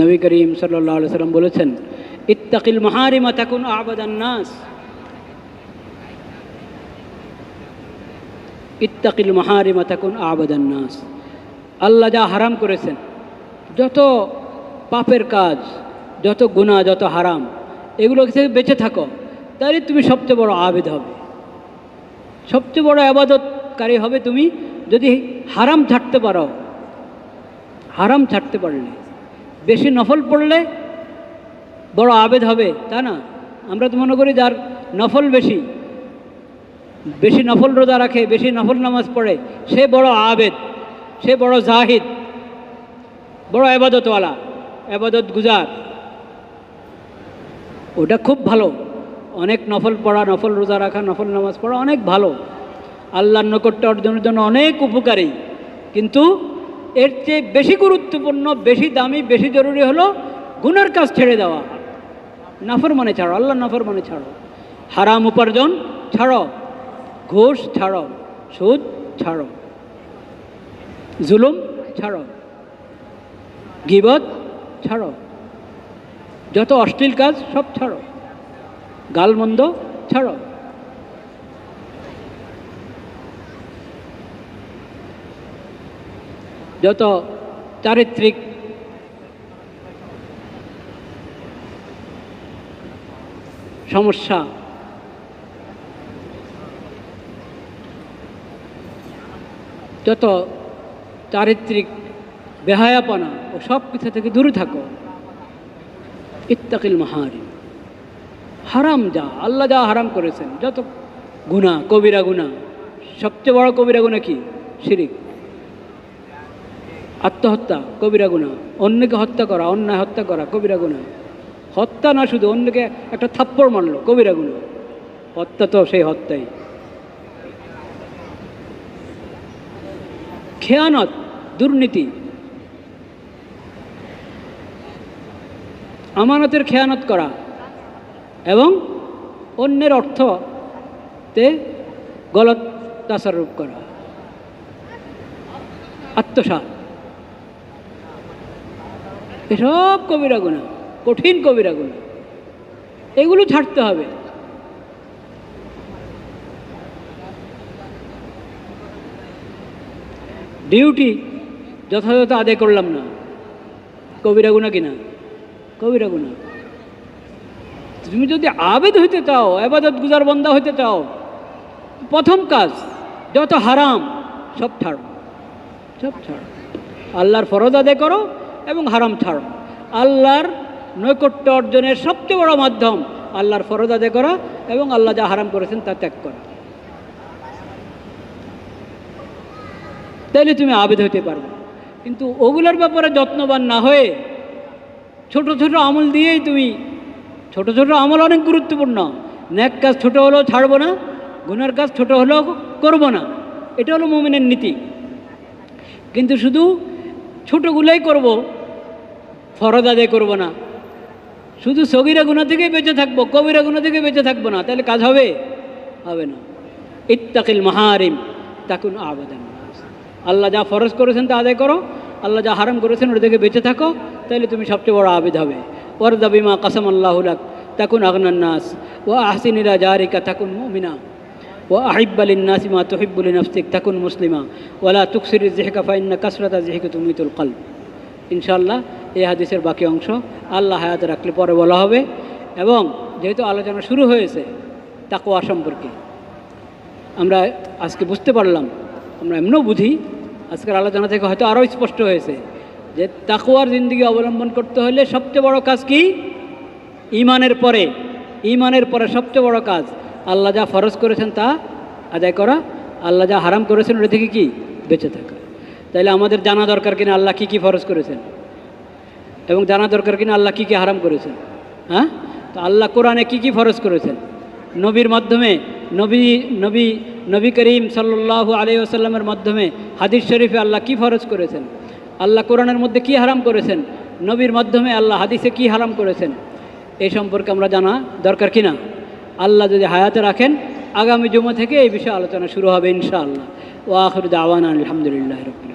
নবী করিম সাল্লাহ সাল্লাম বলেছেন, ইত্তাকিল মাহারিমা তাকুন আবাদান নাস। ইত্তাকিল মাহারিমা তাকুন আবাদান নাস। আল্লাহ যা হারাম করেছেন, যত পাপের কাজ, যত গুণা যত হারাম, এগুলো থেকে বেঁচে থাকো, তাহলে তুমি সবচেয়ে বড় আবেদ হবে। সবচেয়ে বড় আবাদতকারী হবে তুমি যদি হারাম ছাড়তে পারো। হারাম ছাড়তে পারলে। বেশি নফল পড়লে বড় আবেদ হবে, তা না? আমরা তো মনে করি যার নফল বেশি বেশি নফল রোজা রাখে, বেশি নফল নামাজ পড়ে, সে বড় আবেদ, সে বড় জাহিদ, বড় আবাদতওয়ালা, আবাদত গুজার। ওটা খুব ভালো। অনেক নফল পড়া, নফল রোজা রাখা, নফল নামাজ পড়া অনেক ভালো। আল্লাহর নৈকট্য অর্জনের জন্য অনেক উপকারী। কিন্তু এর চেয়ে বেশি গুরুত্বপূর্ণ, বেশি দামি, বেশি জরুরি হলো গুনার কাজ ছেড়ে দেওয়া। নাফর মানে ছাড়ো আল্লাহ নাফর মানে ছাড়ো। হারাম উপার্জন ছাড়ো, ঘুষ ছাড়ো, সুদ ছাড়ো, জুলুম ছাড়ো, গিবত ছাড়ো, যত অশ্লীল কাজ সব ছাড়ো, গালমন্দ ছাড়ো। যত চারিত্রিক সমস্যা যত চারিত্রিক বেহায়াপনা ও সব কিছু থেকে দূরে থাকো। ইত্তাকিল মাহারি। হারাম যা, আল্লাহ যা হারাম করেছেন, যত গুণা কবিরা গুণা সবচেয়ে বড় কবিরা গুণা কি? শিরিক। আত্মহত্যা, কবিরা গুণা। অন্যকে হত্যা করা, অন্যায় হত্যা করা, কবিরা গুণা। হত্যা না শুধু অন্যকে একটা থাপ্পড় মারলো, কবিরা গুণা। হত্যা তো সেই হত্যাই। খেয়ানত, দুর্নীতি। আমানতের খেয়ানত করা এবং অন্যের অর্থতে গলত তাসারূপ করা। আত্মসাত এসব কবিরা গুণা কঠিন কবিরা গুণা এগুলো ছাড়তে হবে। ডিউটি যথাযথ আদায় করলাম না। কবিরা গুণা কিনা? কবিরা গুণা তুমি যদি আবেদ হইতে চাও, আবাদত গুজার বন্দা হইতে চাও, প্রথম কাজ, যত হারাম, সব ছাড়ো। সব ছাড়ো। আল্লাহর ফরজ আদায় করো এবং হারাম ছাড়ো আল্লাহর নৈকট্য অর্জনের সবচেয়ে বড় মাধ্যম আল্লাহর ফরজ আদায় করা এবং আল্লাহ যা হারাম করেছেন তা ত্যাগ করা। তাইলে তুমি আবেদ হইতে পারবে। কিন্তু ওগুলোর ব্যাপারে যত্নবান না হয়ে ছোট ছোট আমল দিয়েই তুমি, ছোট ছোট আমল অনেক গুরুত্বপূর্ণ। ন্যাক কাজ ছোট হলেও ছাড়বো না, গুনার কাজ ছোট হলেও করব না। এটা হলো মোমিনের নীতি। কিন্তু শুধু ছোটোগুলোই করব, ফরজ আদায় করব না। শুধু সগিরা গুণা থেকেই বেঁচে থাকব, কবিরা গুণা থেকে বেঁচে থাকব না। তাহলে কাজ হবে? হবে না। ইত্তাকিল মাহারিম, তাকুন আবেদন। আল্লাহ যা ফরজ করেছেন তা আদায় করো। আল্লাহ যা হারাম করেছেন ওটা থেকে বেঁচে থাকো। তাহলে তুমি সবচেয়ে বড় আবেদ হবে। ওরদা বিমা কাসাম আল্লাহুলাক তাকুন আগনান্নাস ও আহসিনিরা জারিকা, তাকুন মুমিনা। ও আহিব্বালিন নাসিমা তহিব্বুল নফসিক তাকুন মুসলিমা। ওলা তুকসির জেহেকা ফাইন্না কাসরাতা জেহেকে তুমিতুল কাল ইনশাল্লাহ এই হাদিসের বাকি অংশ আল্লাহ হায়াতে রাখলে পরে বলা হবে। এবং যেহেতু আলোচনা শুরু হয়েছে তাকোয়া সম্পর্কে, আমরা আজকে বুঝতে পারলাম, আমরা এমনও বুঝি, আজকের আলোচনা থেকে হয়তো আরও স্পষ্ট হয়েছে যে তাকুয়ার জিন্দিগি অবলম্বন করতে হলে সবচেয়ে বড় কাজ কি? ইমানের পরে ইমানের পরে সবচেয়ে বড় কাজ। আল্লাহ যা ফরজ করেছেন তা আদায় করা, আল্লাহ যা হারাম করেছেন ওটা থেকে কি? বেঁচে থাকা। তাইলে আমাদের জানা দরকার কিনা আল্লাহ কী কী ফরজ করেছেন? এবং জানা দরকার কিনা আল্লাহ কী কী হারাম করেছেন? হ্যাঁ? তো আল্লাহ কোরআনে কী কী ফরজ করেছেন? নবীর মাধ্যমে, নবী নবী নবী করিম সাল্লাহ আলি আসাল্লামের মাধ্যমে হাদিস শরীফে আল্লাহ কী ফরজ করেছেন? আল্লাহ কোরআনের মধ্যে কী হারাম করেছেন? নবীর মাধ্যমে আল্লাহ হাদিসে কী হারাম করেছেন? এই সম্পর্কে আমরা জানা দরকার কিনা? আল্লাহ যদি হায়াতে রাখেন, আগামী জুমা থেকে এই বিষয়ে আলোচনা শুরু হবে ইনশাআল্লাহ। ও আখরুদ আওয়ান আলহামদুলিল্লাহ রবিল